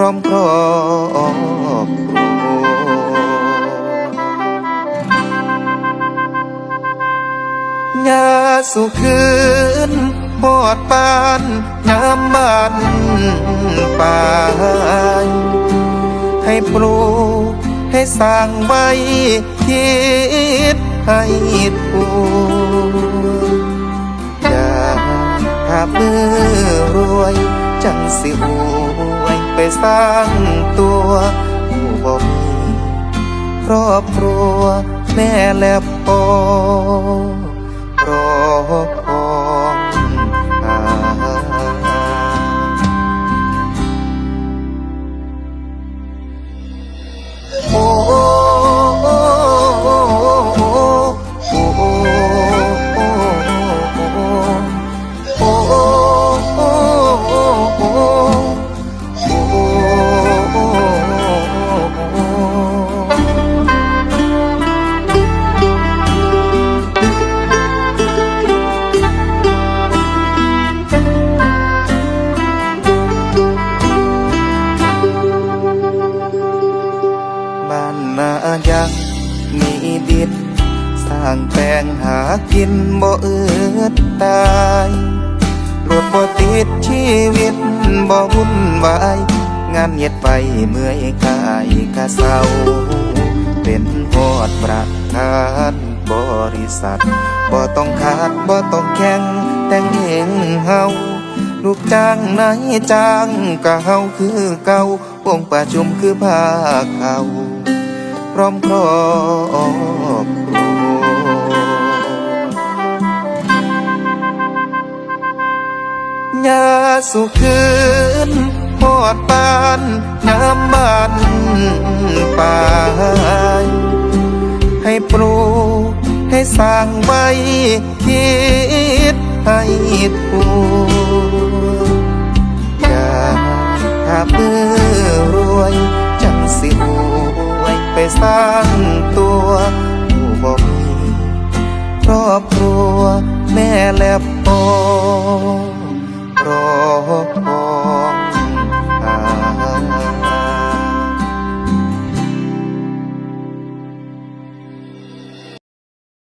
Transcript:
พร้อมครอบครัวยาสุคืนหอดปานยามบ้านป่าให้ปลูกให้สร้างไว้คิดให้ถูกอย่าหาเมื่อรวยจังสิอว สร้างตัวผู้บ่มีครอบครัวแม่และพ่อรอ มีดินสร้างแปลงหากินบ่เอือดตายรถบ่ติดชีวิตบ่วุ่นวาย งานเย็ดไปเมื่อยกายกะเศร้า เป็นหอดประธานบริษัทบ่ต้องขาดบ่ต้องแข่งแต่งเองเฮาลูกจ้างนายจ้างกะเฮาคือเก่าวงประชุมคือภาคเขา ร้อมครอบครัวยาสุคืนหอดปานน้ำบ้านป่าให้ปลูกให้สร้างไว้คิดให้ถูกอย่าหามือรวย ไปสร้างตัวอยู่บ่มีครอบครัวแม่และ